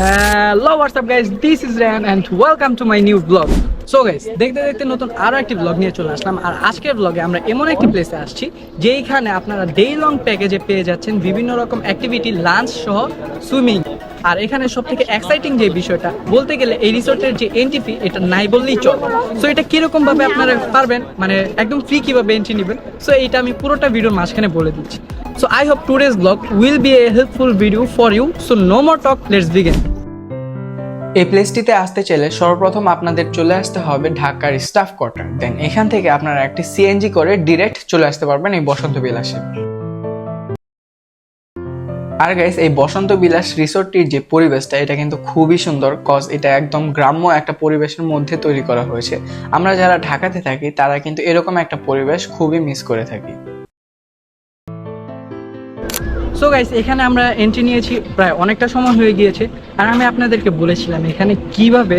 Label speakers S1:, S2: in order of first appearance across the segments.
S1: Hello WhatsApp guys this is Ran and welcome to my new blog so guys দেখতে দেখতে নতুন আরও একটি ব্লগ নিয়ে চলে আসলাম। আর আজকের ব্লগে আমরা এমন একটি প্লেসে আসছি, যেইখানে আপনারা ডে লং প্যাকেজে পেয়ে যাচ্ছেন বিভিন্ন রকম অ্যাক্টিভিটি লাঞ্চ সহ সুইমিং আর এখানে সব থেকে এক্সাইটিং যে বিষয়টা, বলতে গেলে এই রিসোর্টের যে এন্ট্রি এটা নাই বললেই চলে। সো এটা কীরকম ভাবে আপনারা পারবেন? মানে একদম ফ্রি কীভাবে এন্ট্রি নেবেন? সো এইটা আমি পুরোটা ভিডিওর মাঝখানে বলে দিচ্ছি। So I hope today's blog will be a helpful video for you so no more talk let's begin এই প্লেসটিতে আসতে চাইলে সর্বপ্রথম আপনাদের চলে আসতে হবে ঢাকার স্টাফ কোয়ার্টার দেন এখান থেকে আপনারা একটি সিএনজি করে ডিরেক্ট চলে আসতে পারবেন এই বসন্ত বিলাসে। আর গাইস এই বসন্ত বিলাস রিসোর্টটির যে পরিবেশটা, এটা কিন্তু খুবই সুন্দর কজ এটা একদম গ্রাম্য একটা পরিবেশের মধ্যে তৈরি করা হয়েছে। আমরা যারা ঢাকাতে থাকি, তারা কিন্তু এরকম একটা পরিবেশ খুবই মিস করে থাকি। সো গাইস এখানে আমরা এন্ট্রি নিয়েছি প্রায় অনেকটা সময় হয়ে গিয়েছে আর আমি আপনাদেরকে বলেছিলাম এখানে কীভাবে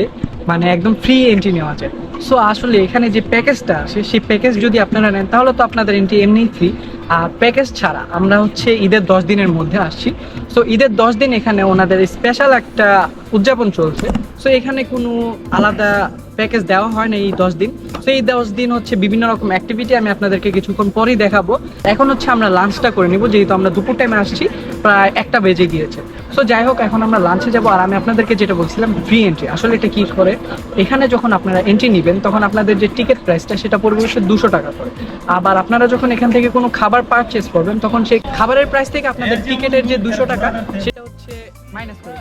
S1: মানে একদম ফ্রি এন্ট্রি নেওয়া যায়। সো আসলে এখানে যে প্যাকেজটা আছে সেই প্যাকেজ যদি আপনারা নেন, তাহলে তো আপনাদের এন্ট্রি এমনিই ফ্রি আর প্যাকেজ ছাড়া আমরা হচ্ছে ঈদের দশ দিনের মধ্যে আসছি। সো ঈদের দশ দিন এখানে ওনাদের স্পেশাল একটা উদযাপন চলছে। সো এখানে কোনো আলাদা প্যাকেজ দেওয়া হয় না এই দশ দিন। তো এই দশ দিন হচ্ছে বিভিন্ন রকম অ্যাক্টিভিটি আমি আপনাদেরকে কিছুক্ষণ পরেই দেখাবো। এখন হচ্ছে আমরা লাঞ্চটা করে নিব, যেহেতু আমরা দুপুর টাইমে আসছি। প্রায় একটা বেজে গিয়েছে। সো যাই হোক, এখন আমরা লাঞ্চে যাব। আর আমি আপনাদেরকে যেটা বলছিলাম ফ্রি এন্ট্রি আসলে এটা কি করে? এখানে যখন আপনারা এন্ট্রি নেবেন, তখন আপনাদের যে টিকিট প্রাইসটা সেটা পড়বে হচ্ছে দুশো টাকা করে। আবার আপনারা যখন এখান থেকে কোনো খাবার পারচেস করবেন, তখন সেই খাবারের প্রাইস থেকে আপনাদের টিকিটের যে দুশো টাকা, সেটা হচ্ছে মাইনাস করে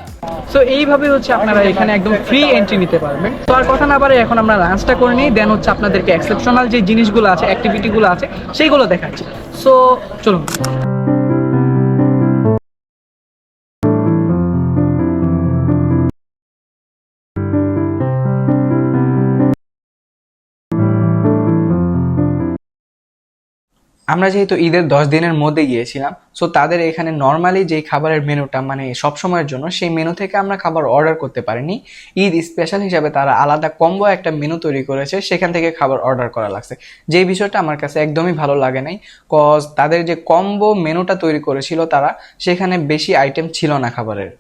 S1: সো এইভাবে হচ্ছে আপনারা এখানে একদম ফ্রি এন্ট্রি নিতে পারবেন। তো আর কথা না পারে এখন আমরা লাঞ্চটা করে নিই দেন হচ্ছে আপনাদেরকে এক্সেপশনাল যে জিনিসগুলো আছে অ্যাক্টিভিটিগুলো আছে, সেইগুলো দেখাচ্ছি। সো চলুন। আমরা যেহেতু ঈদের দশ দিনের মধ্যে গিয়েছিলাম সো তাদের এখানে নর্মালি যে খাবারের মেনুটা মানে সব সময়ের জন্য সেই মেনু থেকে আমরা খাবার অর্ডার করতে পারিনি। ঈদ স্পেশাল হিসাবে তারা আলাদা কম্বো একটা মেনু তৈরি করেছে, সেখান থেকে খাবার অর্ডার করা লাগছে। যে বিষয়টা আমার কাছে একদমই ভালো লাগে নাই কজ তাদের যে কম্বো মেনুটা তৈরি করেছিল তারা, সেখানে বেশি আইটেম ছিল না খাবারের।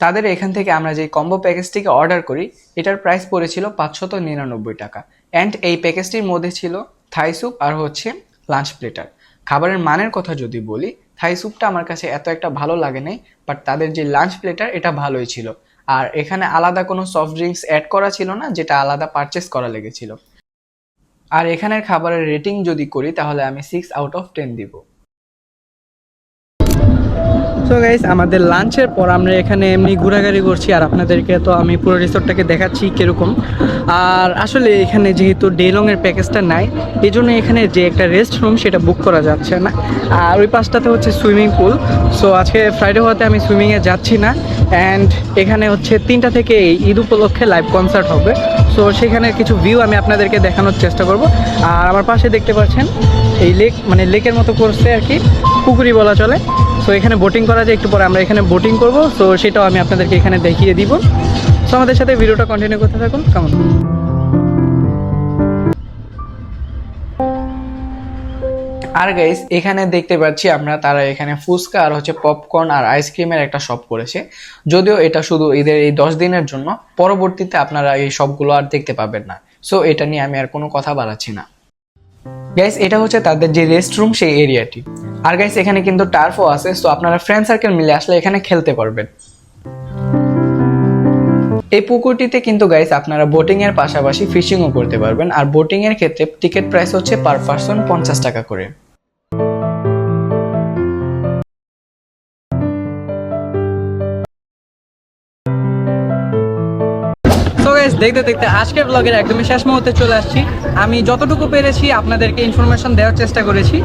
S1: তাদের এখান থেকে আমরা যে কম্বো প্যাকেজটিকে অর্ডার করি, এটার প্রাইস পড়েছিল পাঁচশত নিরানব্বই টাকা। অ্যান্ড এই প্যাকেজটির মধ্যে ছিল থাই স্যুপ আর হচ্ছে লাঞ্চ প্লেটার খাবারের মানের কথা যদি বলি থাই স্যুপটা আমার কাছে এত একটা ভালো লাগে নাই বাট তাদের যে লাঞ্চ প্লেটার এটা ভালোই ছিল। আর এখানে আলাদা কোনো সফট ড্রিঙ্কস অ্যাড করা ছিল না, যেটা আলাদা পারচেস করা লেগেছিল। আর এখানের খাবারের রেটিং যদি করি, তাহলে আমি সিক্স আউট অফ টেন দিব। সো গাইস আমাদের লাঞ্চের পর আমরা এখানে এমনি ঘোরাঘুরি করছি, আর আপনাদেরকে তো আমি পুরো রিসোর্টটাকে দেখাচ্ছি কীরকম। আর আসলে এখানে যেহেতু ডে লংয়ের প্যাকেজটা নাই এই জন্য এখানে যে একটা রেস্ট রুম সেটা বুক করা যাচ্ছে না। আর ওই পাশটাতে হচ্ছে সুইমিং পুল সো আজকে ফ্রাইডে হওয়াতে আমি সুইমিংয়ে যাচ্ছি না। অ্যান্ড এখানে হচ্ছে তিনটা থেকে ঈদ উপলক্ষে লাইভ কনসার্ট হবে। সো সেখানে কিছু ভিউ আমি আপনাদেরকে দেখানোর চেষ্টা করব। আর আমার পাশে দেখতে পাচ্ছেন এই লেক মানে লেকের মতো করছে আর কি। পুকুরি বলা চলে। সো এখানে বোটিং করা যায়। একটু পরে আমরা এখানে বোটিং করব। সো সেটাও আমি আপনাদেরকে এখানে দেখিয়ে দিব। সো আমাদের সাথে ভিডিওটা কন্টিনিউ করতে থাকুন। কেমন আর গাইস এখানে দেখতে পাচ্ছি আমরা তারা এখানে ফুচকা আর হচ্ছে পপকর্ন আর আইসক্রিমের একটা শপ করেছে। যদিও এটা শুধু ঈদের এই দশ দিনের জন্য, পরবর্তীতে আপনারা এই সবগুলো আর দেখতে পাবেন না। সো এটা নিয়ে আমি আর কোনো কথা বাড়াচ্ছি না। গাইস এটা হচ্ছে তাদের যে রেস্ট রুম সেই এরিয়াটি আর গাইস এখানে কিন্তু টার্ফও আছে সো আপনারা ফ্রেন্ড সার্কেল মিলে আসলে এখানে খেলতে পারবেন। এই পুকুরটিতে কিন্তু গাইস আপনারা বোটিং এর পাশাপাশি ফিশিংও করতে পারবেন। আর বোটিং এর ক্ষেত্রে টিকিট প্রাইস হচ্ছে পার পারসন পঞ্চাশ টাকা করে। দেখতে দেখতে আজকের ব্লগের একদমই শেষ মুহূর্তে চলে আসছি। আমি যতটুকু পেরেছি আপনাদেরকে ইনফরমেশন দেওয়ার চেষ্টা করেছি।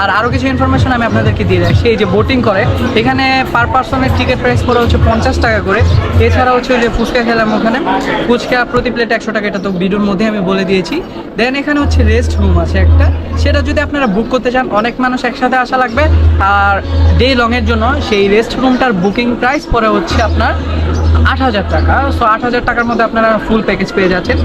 S1: আর আরও কিছু ইনফরমেশন আমি আপনাদেরকে দিয়ে রাখছি। এই যে বোটিং করে, এখানে পার পার্সনের টিকিট প্রাইস পড়ে হচ্ছে পঞ্চাশ টাকা করে। এছাড়া হচ্ছে যে ফুচকা খেলাম ওখানে। ফুচকা প্রতি প্লেট একশো টাকা, এটা তো ভিডিওর মধ্যে আমি বলে দিয়েছি। দেন এখানে হচ্ছে রেস্ট রুম আছে একটা। সেটা যদি আপনারা বুক করতে চান, অনেক মানুষ একসাথে আসা লাগবে। আর ডে লংয়ের জন্য সেই রেস্ট রুমটার বুকিং প্রাইস পরে হচ্ছে আপনার আট হাজার টাকা। সো আট হাজার টাকার মধ্যে আপনারা ফুল প্যাকেজ পেয়ে যাচ্ছেন।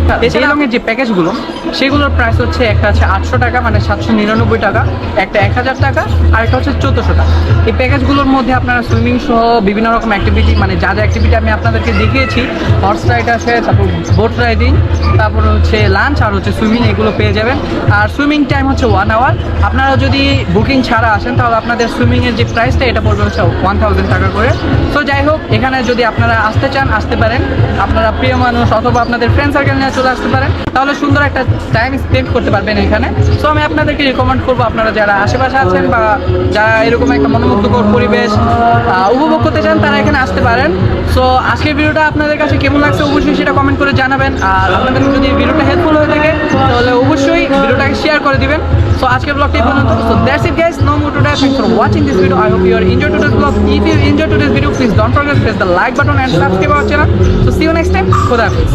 S1: রঙের যে প্যাকেজগুলো সেগুলোর প্রাইস হচ্ছে একটা আছে আটশো টাকা মানে সাতশো নিরানব্বই টাকা একটা এক হাজার টাকা আর একটা হচ্ছে চোদ্দোশো টাকা। এই প্যাকেজগুলোর মধ্যে আপনারা সুইমিং সহ বিভিন্ন রকম অ্যাক্টিভিটি মানে যা যা অ্যাক্টিভিটি আমি আপনাদেরকে দেখিয়েছি হর্স রাইড আছে তারপর বোট রাইডিং তারপর হচ্ছে লাঞ্চ আর হচ্ছে সুইমিং এগুলো পেয়ে যাবেন। আর সুইমিং টাইম হচ্ছে ওয়ান আওয়ার আপনারা যদি বুকিং ছাড়া আসেন তাহলে আপনাদের সুইমিংয়ের যে প্রাইসটা এটা পড়বে হচ্ছে ওয়ান থাউজেন্ড টাকা করে। সো যাই হোক এখানে যদি আপনারা আসতে চান, আসতে পারেন। আপনারা প্রিয় মানুষ অথবা আপনাদের ফ্রেন্ড সার্কেল নিয়ে চলে আসতে পারেন। তাহলে সুন্দর একটা টাইম স্পেন্ড করতে পারবেন এখানে। সো আমি আপনাদেরকে রিকমেন্ড করব আপনারা যারা আশেপাশে আছেন বা যারা এরকম একটা মনোমুগ্ধকর পরিবেশ উপভোগ করতে চান, তারা এখানে আসতে পারেন। সো আজকের ভিডিওটা আপনাদের কাছে কেমন লাগছে অবশ্যই সেটা কমেন্ট করে জানাবেন। আর আপনাদের যদি ভিডিওটা হেল্পফুল হয়ে থাকে, তাহলে অবশ্যই ভিডিওটাকে শেয়ার করে দিবেন। সো আজকের ব্লগটি পর্যন্ত। So that's it guys no more today thanks for watching this video I hope you are enjoy today's blog if you enjoy today's video please don't forget press the like button and subscribe our channel so see you next time খোদা হাফেজ